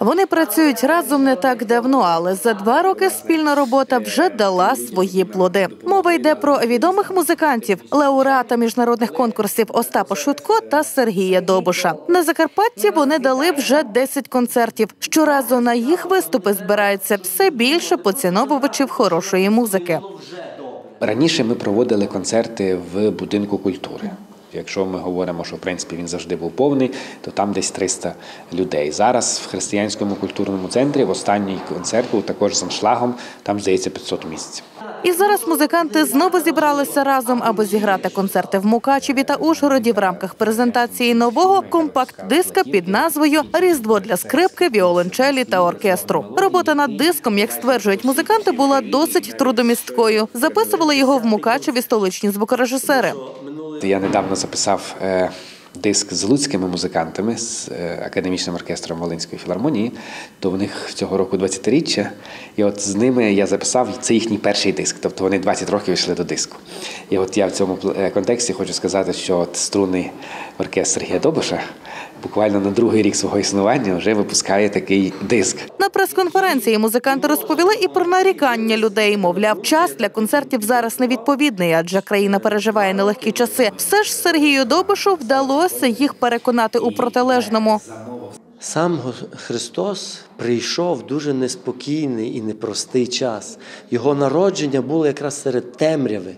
Вони працюють разом не так давно, але за два роки спільна робота вже дала свої плоди. Мова йде про відомих музикантів, лауреата міжнародних конкурсів Остапа Шутко та Сергія Добуша. На Закарпатті вони дали вже 10 концертів. Щоразу на їх виступи збирається все більше поціновувачів хорошої музики. Раніше ми проводили концерти в будинку культури. Якщо ми говоримо, що в принципі він завжди був повний, то там десь 300 людей. Зараз в християнському культурному центрі в останній концерт був також з аншлагом, там здається 500 місць. І зараз музиканти знову зібралися разом, аби зіграти концерти в Мукачеві та Ужгороді в рамках презентації нового компакт-диска під назвою Різдво для скрипки, віолончелі та оркестру. Робота над диском, як стверджують музиканти, була досить трудомісткою. Записували його в Мукачеві столичні звукорежисери. Я недавно записав е, диск з луцькими музикантами з е, академічним оркестром Волинської філармонії. То в них цього року 20-річчя. І от з ними я записав це їхній перший диск. Тобто вони 20 років йшли до диску. І от я в цьому е, контексті хочу сказати, що от струнний оркестр Сергія Добуша буквально на другий рік свого існування вже випускає такий диск. На прес-конференції музиканти розповіли і про нарікання людей. Мовляв, час для концертів зараз невідповідний, адже країна переживає нелегкі часи. Все ж Сергію Добушу вдалося їх переконати у протилежному. Сам Христос прийшов в дуже неспокійний і непростий час. Його народження було якраз серед темряви.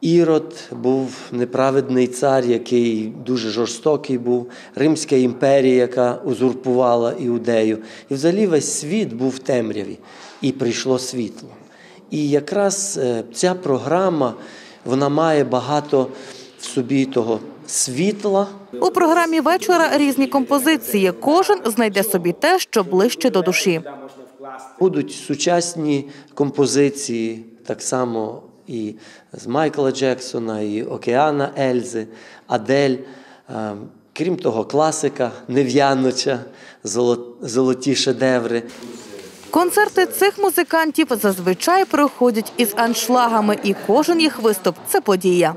Ірод був неправедний цар, який дуже жорстокий був, Римська імперія, яка узурпувала іудею. І взагалі весь світ був в темряві, і прийшло світло. І якраз е, ця програма вона має багато в собі того світла. У програмі вечора різні композиції. Кожен знайде собі те, що ближче до душі. Будуть сучасні композиції, так само і з Майкла Джексона, і Океана Ельзи, Адель. Е, Крім того, класика Нев'яноча, золоті шедеври. Концерти цих музикантів зазвичай проходять із аншлагами, і кожен їх виступ це подія.